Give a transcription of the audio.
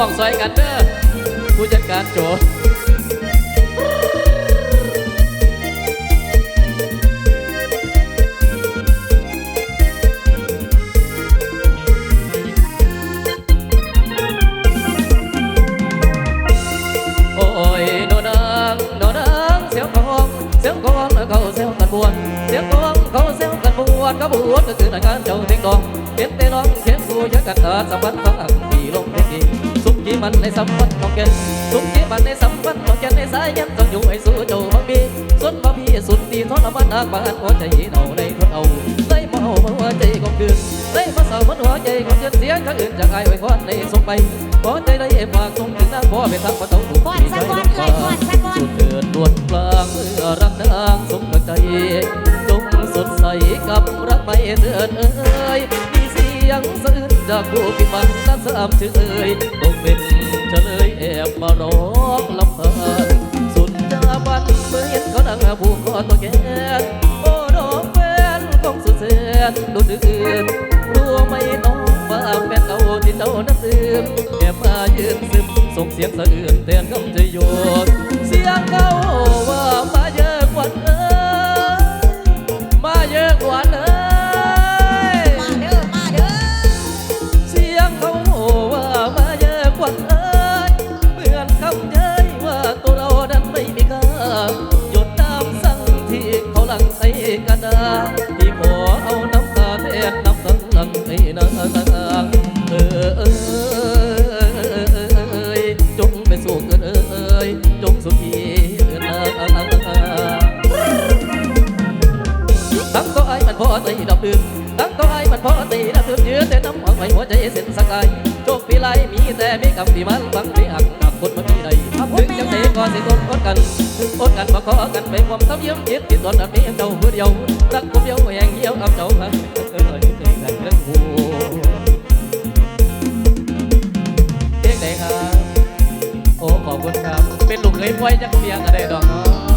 ห้องซอยกันเด้อผู้จัดการโจโอ้ยโนนางโนนางเสียงกองเสียงกองเขาเสียงกันบวนเสียงกองเขาเสียงกันบวนก็บวนก็คือการเจ้าเด็กดองเห็นแต่ร้องเสียงกูยักกันตาสัมพันธ์ฟังปีลงเพลงสุข ที่มันในสัมพันธ์ของแกสุขที่มันในสัมพันธ์ของแกในสายยันต้องอยู่ไอ้สู้เจ้าบังบีสุดบังบีสุดที่ทรมานนักบานหัวใจเอาในทนเอาได้มาเอาหัวใจของคืนได้มาเศร้ามันหัวใจของคืนเสียงข้างอื่นจากไอ้ไว้ควันในส่งไปขอใจได้ฝากส่งถึงนางพ่อเป็นทางประตูถูกก่อนสักก่อนเอ้ยก่อนสักก่อนสุดเดือดวนกลางเมื่อรักนางสมใจจงสดใสกับรักไม่เตือนเอ่ยมีเสียงสะอื้น จากผู้พิบังนั้นสามชื่อเอ่ยคงเป็นเฉลยแอบมาร้องลำพันสุดจาบันเมื่อเห็นเขาดังผู้คอตัวแกนโอ้ดอกแฟนคงสุดแสนดูดือดรู้ไหมน้องว่าแฟนเก่าที่เจ้านั้นซึมแอบมายืนซึมส่งเสียงสะอื้นแทนคำจะโยนเสียงเขา นางเออเออจงไปสู่เกินเอ้ยจงสุขีเกินางตั้งก็ไอ้มันพอตีดอกดื่มตั้งก็ไอ้มันพอตีดอกดื่มยืนแต่น้ำหวังไว้หัวใจเส้นสักไอโชคปีไรมีแต่มีกรรมที่มันบังที่หักหนักคนมันมีใดถึงจังเตก็สิทนอดกันถึงอดกันมาขอกันไปความทับเยี่ยมเย็ดที่ตนนั้นมีเจ้าผู้เดียวรักผู้เดียวแห่งเยี่ยวกับเจ้าครั เด็กๆครับโอ้ขอบคุณครับเป็นลูกเคยป่วยจักเสียงอะไรดอกเนาะ